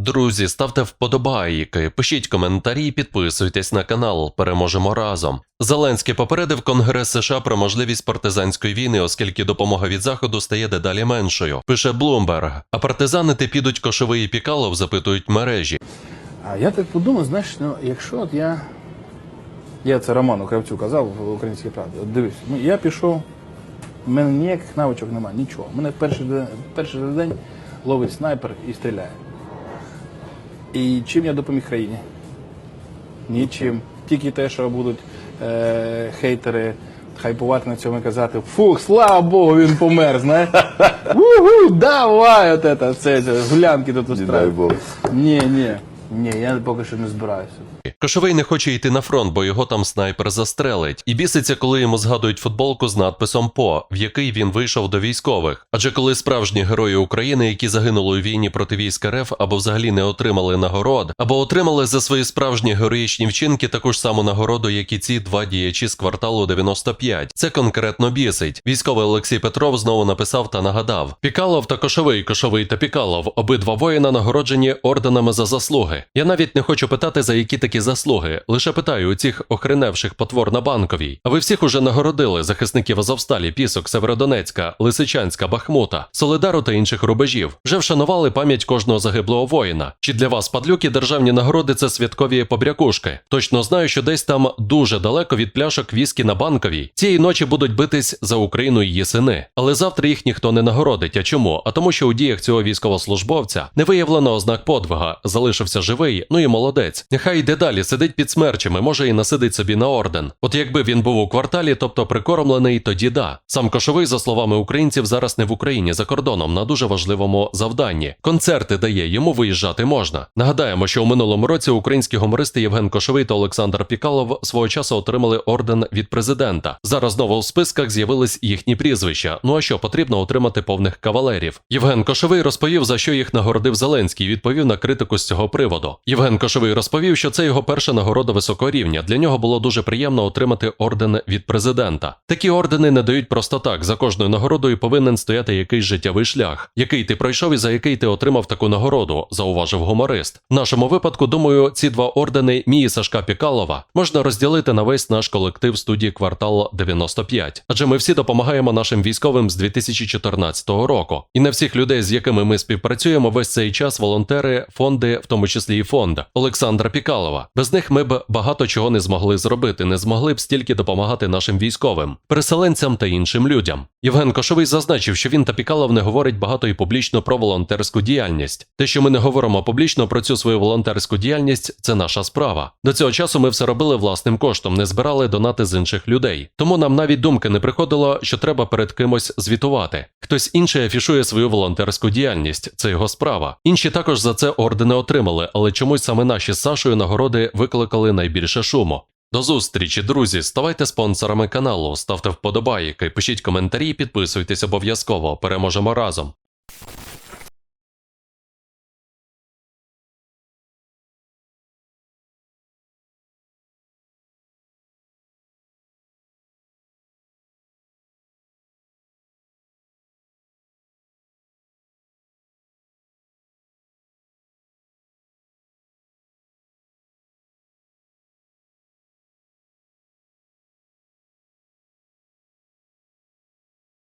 Друзі, ставте вподобайки, пишіть коментарі, підписуйтесь на канал. Переможемо разом. Зеленський попередив Конгрес США про можливість партизанської війни, оскільки допомога від заходу стає дедалі меншою. Пише Блумберг. А партизанити підуть кошовий і пікалов, запитують мережі. А я так подумав, знаєш, ну якщо от я. Я це Роману Кравцю казав в українській правді. От дивись, ну я пішов, в мене ніяких навичок немає, нічого. Мене перший перший день ловить снайпер і стріляє. І чим я допоміг країні? Нічим. Тільки те, що будуть е, хейтери хайпувати на цьому і казати, фух, слава Богу, він помер, знаєш. Угу, давай, от это, це, це гулянки тут Не дай Ні, ні, ні, я поки що не збираюся. Кошовий не хоче йти на фронт, бо його там снайпер застрелить, і біситься, коли йому згадують футболку з надписом ПО, в який він вийшов до військових. Адже коли справжні герої України, які загинули у війні проти військ РФ або взагалі не отримали нагород, або отримали за свої справжні героїчні вчинки таку ж саму нагороду, як і ці два діячі з кварталу 95. Це конкретно бісить. Військовий Олексій Петров знову написав та нагадав: Пікалов та Кошовий, Кошовий та Пікалов, обидва воїна нагороджені орденами за заслуги. Я навіть не хочу питати, за які такі заслуги. Лише питаю у цих охреневших потвор на банковій. А ви всіх уже нагородили захисників Азовсталі, Пісок, Северодонецька, Лисичанська, Бахмута, Солидару та інших рубежів. Вже вшанували пам'ять кожного загиблого воїна. Чи для вас, падлюки, державні нагороди це святкові побрякушки? Точно знаю, що десь там дуже далеко від пляшок віскі на банковій. Цієї ночі будуть битись за Україну її сини. Але завтра їх ніхто не нагородить. А чому? А тому, що у діях цього військовослужбовця не виявлено ознак подвига, залишився живий, ну і молодець. Нехай йде далі, сидить під смерчами, може і насидить собі на орден. От якби він був у кварталі, тобто прикормлений, тоді да. Сам Кошовий, за словами українців, зараз не в Україні за кордоном на дуже важливому завданні. Концерти дає, йому виїжджати можна. Нагадаємо, що у минулому році українські гумористи Євген Кошовий та Олександр Пікалов свого часу отримали орден від президента. Зараз знову у списках з'явились їхні прізвища. Ну а що потрібно отримати повних кавалерів? Євген Кошовий розповів, за що їх нагородив Зеленський. Відповів на критику з цього приводу. Євген Кошовий розповів, що це його перша нагорода високого рівня. Для нього було дуже приємно отримати орден від президента. Такі ордени не дають просто так. За кожною нагородою повинен стояти якийсь життєвий шлях, який ти пройшов і за який ти отримав таку нагороду, зауважив гуморист. В нашому випадку, думаю, ці два ордени Мії Сашка Пікалова можна розділити на весь наш колектив студії квартал 95. Адже ми всі допомагаємо нашим військовим з 2014 року. І не всіх людей, з якими ми співпрацюємо, весь цей час волонтери, фонди, в тому числі і фонд Олександра Пікалова. Без них ми б багато чого не змогли зробити, не змогли б стільки допомагати нашим військовим, переселенцям та іншим людям. Євген Кошовий зазначив, що він та Пікалов не говорить багато і публічно про волонтерську діяльність. Те, що ми не говоримо публічно про цю свою волонтерську діяльність, це наша справа. До цього часу ми все робили власним коштом, не збирали донати з інших людей. Тому нам навіть думки не приходило, що треба перед кимось звітувати. Хтось інший афішує свою волонтерську діяльність, це його справа. Інші також за це ордени отримали, але чомусь саме наші з Сашою нагороди викликали найбільше шуму. До зустрічі, друзі! Ставайте спонсорами каналу, ставте вподобайки, пишіть коментарі, підписуйтесь обов'язково. Переможемо разом.